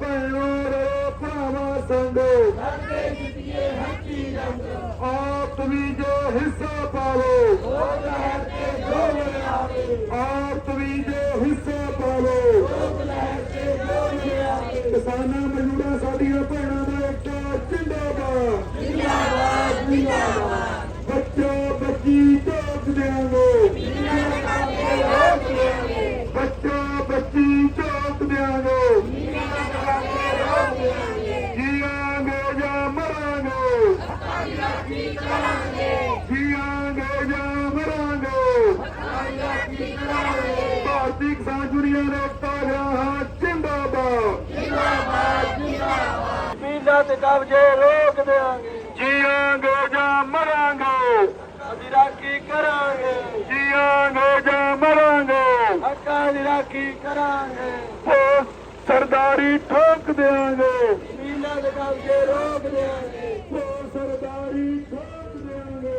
ਭੈਣੋ ਰੋ ਭਰਾਵਾ ਸੰਗੋ ਸਾਡੇ ਜਿੱਤੀਏ ਹੱਕੀ ਜੰਗ ਆਪ ਵੀ ਜੋ ਹਿੱਸਾ ਪਾਵੋ ਹੋ ਲਹਿਰ ਤੇ ਜੋ ਲਿਆਵੇ ਆਪ ਵੀ ਜੋ ਹਿੱਸਾ ਪਾਵੋ। ਹੋ ਲਹਿਰ ਤੇ ਜੋ ਲਿਆਵੇ ਕਿਸਾਨਾਂ ਮਜ਼ਦੂਰਾਂ ਸਾਡੀਆਂ ਭੈਣਾਂ ਦਾ ਇੱਕਾ ਜਿੰਦਾਬਾਦ। ਜਿੰਦਾਬਾਦ ਜਿੰਦਾਬਾਦ ਬੱਚੋ ਬੱਚੀ ਤੋਂ ਜਿਆਂਗੇ ਭਾਰਤੀ ਕਿਸਾਨ ਯੂਨੀਅਨ ਰੇਖਤਾ ਰਿਹਾ ਜਿੰਦਾਬਾਦ। ਜ਼ਮੀਨਾਂ ਤੇ ਕਬਜ਼ੇ ਰੋਕ ਦੇਾਂਗੇ ਜੀਵਾਂਗੇ ਜਾਂ ਮਰਾਂਗੇ? ਅਸੀਂ ਰਾਖੀ ਕਰਾਂਗੇ। ਜੀਵਾਂਗੇ ਜਾਂ ਮਰਾਂਗੇ? ਹੱਕਾਂ ਦੀ ਰਾਖੀ ਕਰਾਂਗੇ। ਉਹ ਸਰਦਾਰੀ ਠੋਕ ਦਿਆਂਗੇ। ਜ਼ਮੀਨਾਂ ਦੇ ਕਬਜ਼ੇ ਰੋਕ ਦੇਾਂਗੇ ਉਹ ਸਰਦਾਰੀ ਠੋਕ ਦਿਆਂਗੇ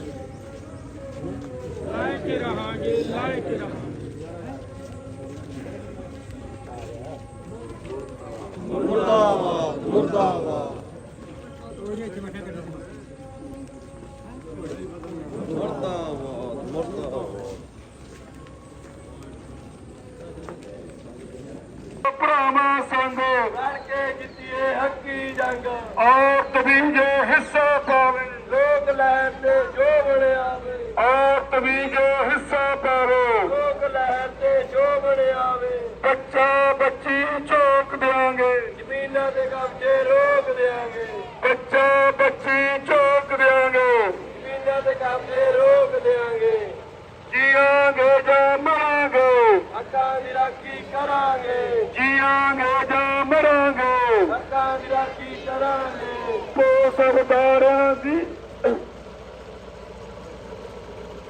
ਲੈ ਕੇ ਰਹਾਂਗੇ ਲੈ ਕੇ ਰਹਾਂਗੇ ਮੁਰਦਾਬਾਦ ਮੁਰਦਾਬਾਦ। ਮੁਰਦਾਬਾਦ ਮੁਰਦਾਬਾਦ। ਭਰਾਵਾਂ ਸੰਗੋ ਲੜ ਕੇ ਜਿੱਤੀਏ ਹੱਕੀ ਜੰਗ ਵੀ ਜੇ ਹਿੱਸਾ ਪਾਵੇ ਲੋਕ ਲਹਿਰ ਤੇ ਜੋ ਬਣਿਆ ਵੇ ਆਪ ਵੀ ਜੇ ਹਿੱਸਾ ਪਾਵੇ। ਲੋਕ ਲਹਿਰ ਤੇ ਜੋ ਬਣਿਆ ਵੇ ਬੱਚਾ ਬੱਚੀ ਚੋਕ ਦਿਆਂਗੇ। ਜ਼ਮੀਨਾਂ ਦੇ ਕਬਜ਼ੇ ਰੋਕ ਦੇਾਂਗੇ ਬੱਚਾ ਬੱਚੀ ਚੋਕ ਦਿਆਂਗੇ। ਜ਼ਮੀਨਾਂ ਦੇ ਕਬਜ਼ੇ ਰੋਕ ਦੇਾਂਗੇ ਜੀਵਾਂਗੇ ਜਾਂ ਮਰਾਂਗੇ। ਹੱਕਾਂ ਦੀ ਰਾਖੀ ਕਰਾਂਗੇ। ਜੀਵਾਂਗੇ ਜਾਂ ਮਰਾਂਗੇ। ਹੱਕਾਂ ਦੀ ਰਾਖੀ ਕਰਾਂਗੇ। ਉਹ ਸਰਦਾਰਾਂ ਦੀ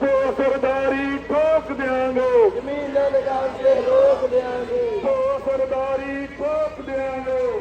ਉਹ ਸਰਦਾਰੀ ਠੋਕ ਦਿਆਂਗੇ। ਜ਼ਮੀਨਾਂ ਦੇ ਕਬਜ਼ੇ ਰੋਕ ਦੇਾਂਗੇ ਉਹ ਸਰਦਾਰੀ ਠੋਕ ਦਿਆਂਗੇ।